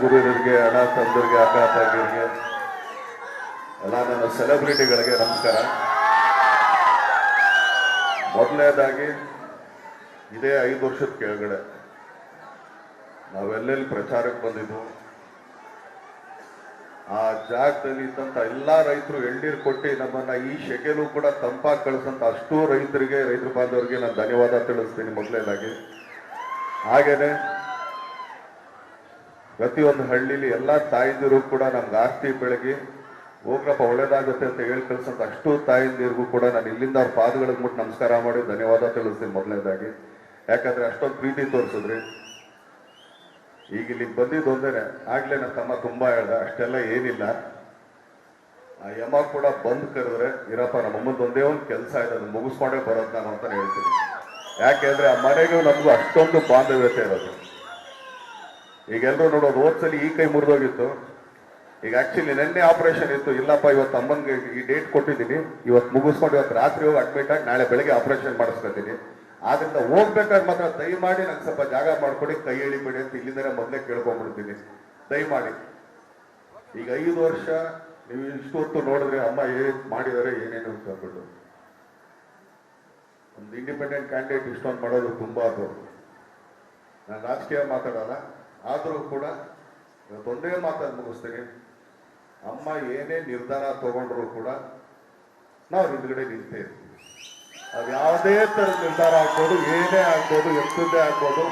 ಗುರುಗಳಿಗೆ ಅಣ್ಣ ತಂದರಿಗೆ ಅಕ್ಕ ತಂಗಿರಿಗೆ ಎಲ್ಲ ನನ್ನ ಸೆಲೆಬ್ರಿಟಿಗಳಿಗೆ ನಮಸ್ಕಾರ. ಮೊದಲನೇದಾಗಿ, ಇದೇ ಐದು ವರ್ಷದ ಕೆಳಗಡೆ ನಾವೆಲ್ಲೆಲ್ಲಿ ಪ್ರಚಾರಕ್ಕೆ ಬಂದಿದ್ವು, ಆ ಜಾಗದಲ್ಲಿ ಇದ್ದಂಥ ಎಲ್ಲಾ ರೈತರು ಎಳ್ನೀರು ಕೊಟ್ಟು ನಮ್ಮನ್ನ ಈ ಶೆಕೆಲೂ ಕೂಡ ತಂಪಾಗಿ ಕಳಿಸಂತ ಅಷ್ಟು ರೈತರಿಗೆ, ರೈತರು ಬಾಂಧವರಿಗೆ ನಾನು ಧನ್ಯವಾದ ತಿಳಿಸ್ತೀನಿ ಮೊದಲನೇದಾಗಿ. ಹಾಗೇನೆ ಪ್ರತಿಯೊಂದು ಹಳ್ಳಿಲಿ ಎಲ್ಲ ತಾಯಂದಿರು ಕೂಡ ನಮ್ಗೆ ಆಸ್ತಿ ಬೆಳಗ್ಗೆ ಹೋಗ್ರಪ್ಪ, ಒಳ್ಳೇದಾಗುತ್ತೆ ಅಂತ ಹೇಳಿ ಕಳ್ಸಂತ ಅಷ್ಟು ತಾಯಂದಿರಿಗೂ ಕೂಡ ನಾನು ಇಲ್ಲಿಂದ ಅವ್ರ ಪಾದಗಳಿಗೆ ಮುಟ್ಟು ನಮಸ್ಕಾರ ಮಾಡಿ ಧನ್ಯವಾದ ತಿಳಿಸ್ತೀನಿ ಮೊದಲನೇದಾಗಿ. ಯಾಕಂದ್ರೆ ಅಷ್ಟೊಂದು ಪ್ರೀತಿ ತೋರಿಸಿದ್ರಿ. ಈಗ ಇಲ್ಲಿಗೆ ಬಂದಿದ್ದು ಒಂದೇನೆ, ಆಗ್ಲೇ ನನ್ನ ತಮ್ಮ ತುಂಬಾ ಹೇಳ್ದ, ಅಷ್ಟೆಲ್ಲ ಏನಿಲ್ಲ. ಆ ಯಮ ಕೂಡ ಬಂದ್ ಕರೆದ್ರೆ, ಇರಪ್ಪ, ನಮ್ಮ ಒಂದೇ ಒಂದು ಕೆಲಸ ಇದೆ, ಅದನ್ನು ಮುಗಿಸ್ಕೊಂಡೇ ಬರೋದು ನಾನು ಅಂತ ಹೇಳ್ತೀನಿ. ಯಾಕೆಂದ್ರೆ ಆ ಮನೆಗೂ ನಮಗೂ ಅಷ್ಟೊಂದು ಬಾಂಧವ್ಯತೆ ಇರೋದು. ಈಗ ಎಲ್ಲರೂ ನೋಡೋದು ಹೋದ್ಸಲಿ ಈ ಕೈ ಮುರಿದೋಗಿತ್ತು. ಈಗ ಆಕ್ಚುಲಿ ನಿನ್ನೆ ಆಪರೇಷನ್ ಇತ್ತು. ಇಲ್ಲಪ್ಪ, ಇವತ್ತು ಅಮ್ಮನಿಗೆ ಈ ಡೇಟ್ ಕೊಟ್ಟಿದ್ದೀನಿ. ಇವತ್ತು ಮುಗಿಸ್ಕೊಂಡು ಇವತ್ತು ರಾತ್ರಿ ಹೋಗಿ ಅಡ್ಮಿಟ್ ಆಗಿ ನಾಳೆ ಬೆಳಗ್ಗೆ ಆಪರೇಷನ್ ಮಾಡಿಸ್ಕೊತೀನಿ. ಆದ್ರಿಂದ ಹೋಗ್ಬೇಕಾದ್ರೆ ಮಾತ್ರ ದಯಮಾಡಿ ನಂಗೆ ಸ್ವಲ್ಪ ಜಾಗ ಮಾಡ್ಕೊಡಿ, ಕೈ ಎಳಿಬೇಡಿ ಅಂತ ಇಲ್ಲಿಂದನೇ ಮೊದಲೇ ಕೇಳ್ಕೊಂಡ್ಬಿಡ್ತೀನಿ. ದಯಮಾಡಿ. ಈಗ ಐದು ವರ್ಷ ನೀವು ಇಷ್ಟು ಹೊತ್ತು ನೋಡಿದ್ರೆ ಅಮ್ಮ ಏನ್ ಮಾಡಿದಾರೆ, ಏನೇನು ಅಂತ ಅಂದ್ಬಿಟ್ಟು ಒಂದು ಇಂಡಿಪೆಂಡೆಂಟ್ ಕ್ಯಾಂಡಿಡೇಟ್ ಇಷ್ಟೊಂದು ಮಾಡೋದು ತುಂಬಾ ಅದು. ನಾನು ರಾಜಕೀಯ ಮಾತಾಡಲ್ಲ. ಆದರೂ ಕೂಡ ಇವತ್ತೊಂದೇ ಮಾತಾಡಿ ಮುಗಿಸ್ತೇನೆ. ಅಮ್ಮ ಏನೇ ನಿರ್ಧಾರ ತಗೊಂಡ್ರು ಕೂಡ ನಾವು ಹಿಂದ್ಗಡೆ ನಿಂತೇವೆ ಅದು ಯಾವುದೇ ಥರದ ನಿರ್ಧಾರ ಆಗ್ಬೋದು, ಏನೇ ಆಗ್ಬೋದು ಎಂಥದ್ದೇ ಆಗ್ಬೋದು.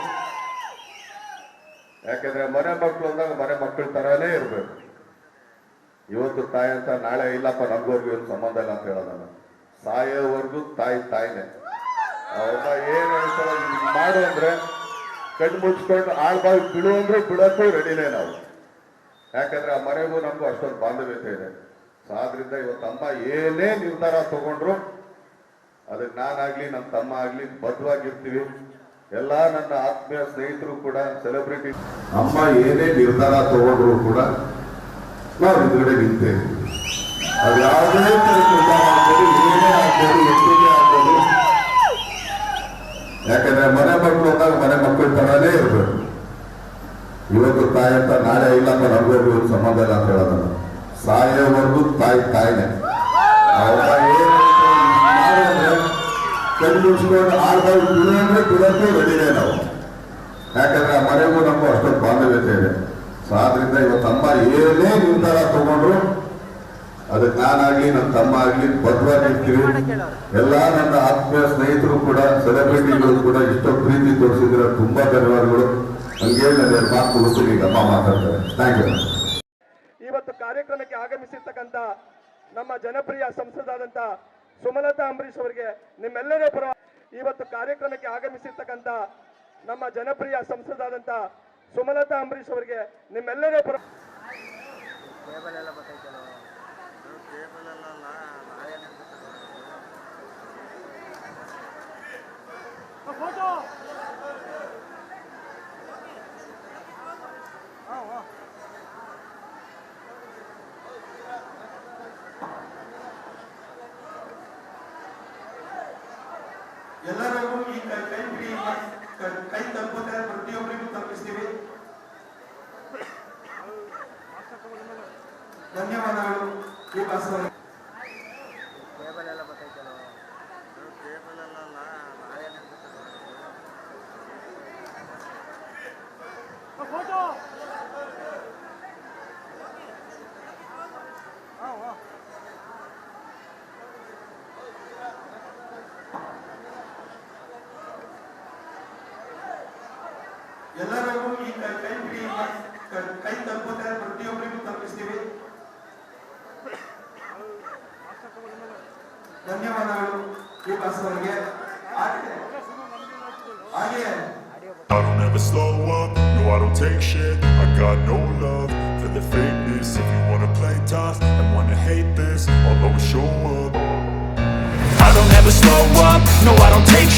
ಯಾಕೆಂದ್ರೆ ಮನೆ ಮಕ್ಕಳು ಅಂದಾಗ ಮನೆ ಮಕ್ಕಳ ತರಾನೇ ಇರಬೇಕು. ಇವತ್ತು ತಾಯಿ ಅಂತ ನಾಳೆ ಇಲ್ಲಪ್ಪ ನಮ್ಗವ್ರಿಗೂ ಏನು ಸಂಬಂಧ ಇಲ್ಲ ಅಂತ ಹೇಳೋದಲ್ಲ ಸಾಯೋವರೆಗೂ ತಾಯಿ ತಾಯಿನೇ. ಅವ್ರನ್ನ ಏನು ಹೇಳ್ತಾರೋ ಮಾಡು ಅಂದ್ರೆ ಕಣ್ಣು ಮುಚ್ಕೊಂಡು ಆಳ್ಬಾವಿ ಬಿಡು ಅಂದ್ರೆ ಬಿಡಕ್ಕೂ ರೆಡಿನೇ ನಾವು. ಯಾಕಂದ್ರೆ ಆ ಮನೆಗೂ ನಮಗೂ ಅಷ್ಟೊಂದು ಬಾಂಧವ್ಯತೆ ಇದೆ. ಸೊ ಆದ್ರಿಂದ ಇವತ್ತು ಅಮ್ಮ ಏನೇ ನಿರ್ಧಾರ ತಗೊಂಡ್ರು, ಅದಕ್ಕೆ ನಾನಾಗ್ಲಿ ನನ್ನ ತಮ್ಮ ಆಗ್ಲಿ ಬದ್ಧವಾಗಿರ್ತೀವಿ. ಎಲ್ಲ ನನ್ನ ಆತ್ಮೀಯ ಸ್ನೇಹಿತರು ಕೂಡ ಸೆಲೆಬ್ರಿಟಿ ಅಮ್ಮ ಏನೇ ನಿರ್ಧಾರ ತಗೊಂಡ್ರು ಕೂಡ ನಾವು ಹಿಂದ್ಗಡೆ ನಿಂತೇವೆ. ಅದು ಯಾವುದೇ ಥರದ ನಿರ್ಧಾರ ಆಗ್ಬೋದು ಏನೇ ಆಗ್ಬೋದು ಎಷ್ಟೇ ಆಗ್ಬೋದು ಯಾಕಂದ್ರೆ ಮನೆ ಅಂದಾಗ ಮನೆ ಮಕ್ಕಳ ತರಾನೇ ಇರ್ಬೇಕು. ಇವತ್ತು ತಾಯಿ ಅಂತ ನಾಳೆ ಇಲ್ಲಪ್ಪ ನಮಗೂ ಒಂದು ಸಂಬಂಧ ಇಲ್ಲ ಅಂತ ಹೇಳೋದಲ್ಲ ಸಾಯೋವರೆಗೂ ತಾಯಿ ತಾಯಿನೇ. ಅವ್ರ ಆಳ್ಬಾರ್ದು ಕುಡಿಯಂದ್ರೆ ಬಿಡಕ್ಕೂ ರೆಡಿನೇ ನಾವು. ಯಾಕಂದ್ರೆ ಆ ಮನೆಗೂ ನಮಗೂ ಅಷ್ಟೊಂದು ಬಾಂಧವ್ಯತೆ ಇದೆ. ಸೊ ಆದ್ರಿಂದ ಇವತ್ತು ಅಮ್ಮ ಏನೇ ನಿರ್ಧಾರ ತಗೊಂಡ್ರು ಅದಕ್ಕೆ ನಾನಾಗ್ಲಿ ನನ್ನ ತಮ್ಮ ಆಗ್ಲಿ ಬದ್ಧವಾಗಿರ್ತೀವಿ ಎಲ್ಲ ನನ್ನ ಆತ್ಮೀಯ ಸ್ನೇಹಿತರು ಕೂಡ ಸೆಲೆಬ್ರಿಟಿಗಳು ಕೂಡ ಇಷ್ಟೋ ಪ್ರೀತಿ ತುಂಬಾ ಧನ್ಯವಾದಗಳು. ನನ್ನ ಎರಡು ಮಾತು ಈಗ ಅಮ್ಮ ಮಾತಾಡ್ತಾರೆ. ಥ್ಯಾಂಕ್ ಯು ಇವತ್ತು ಕಾರ್ಯಕ್ರಮಕ್ಕೆ ಆಗಮಿಸಿರ್ತಕ್ಕಂಥ ನಮ್ಮ ಜನಪ್ರಿಯ ಸಂಸದಾದಂತ ಸುಮಲತಾ ಅಂಬರೀಶ್ ಅವರಿಗೆ ನಿಮ್ಮೆಲ್ಲರ ಪರ ಇವತ್ತು ಕಾರ್ಯಕ್ರಮಕ್ಕೆ ಆಗಮಿಸಿರ್ತಕ್ಕಂಥ ನಮ್ಮ ಜನಪ್ರಿಯ ಸಂಸದಾದಂತ ಸುಮಲತಾ ಅಂಬರೀಶ್ ಅವರಿಗೆ ನಿಮ್ಮೆಲ್ಲರ ಪರ ಎಲ್ಲರಿಗೂ ಈ ಕೈ ಕೈ ತಲುಪುತ್ತೆ ಪ್ರತಿಯೊಬ್ಬರಿಗೂ ತಲುಪಿಸ್ತೀವಿ ಧನ್ಯವಾದಗಳು. ಈ ಭಾಷೆ ಎಲ್ಲರಿಗೂ ಈ ಕೈ ಕೈ ಬಿಡಿ ಕ- ಕೈ ತಲುಪುತ್ತೆ ಪ್ರತಿಯೊಬ್ಬರಿಗೂ ತಲುಪಿಸ್ತೀವಿ ಧನ್ಯವಾದಗಳು ಈ ಭಾಷೆವರಿಗೆ ಹಾಗೆ ಹಾಗೆ I don't ever slow up, no I don't take shit I got no love for the fakeness If you wanna play tough and wanna hate this I'll always show up I don't ever slow up, no I don't take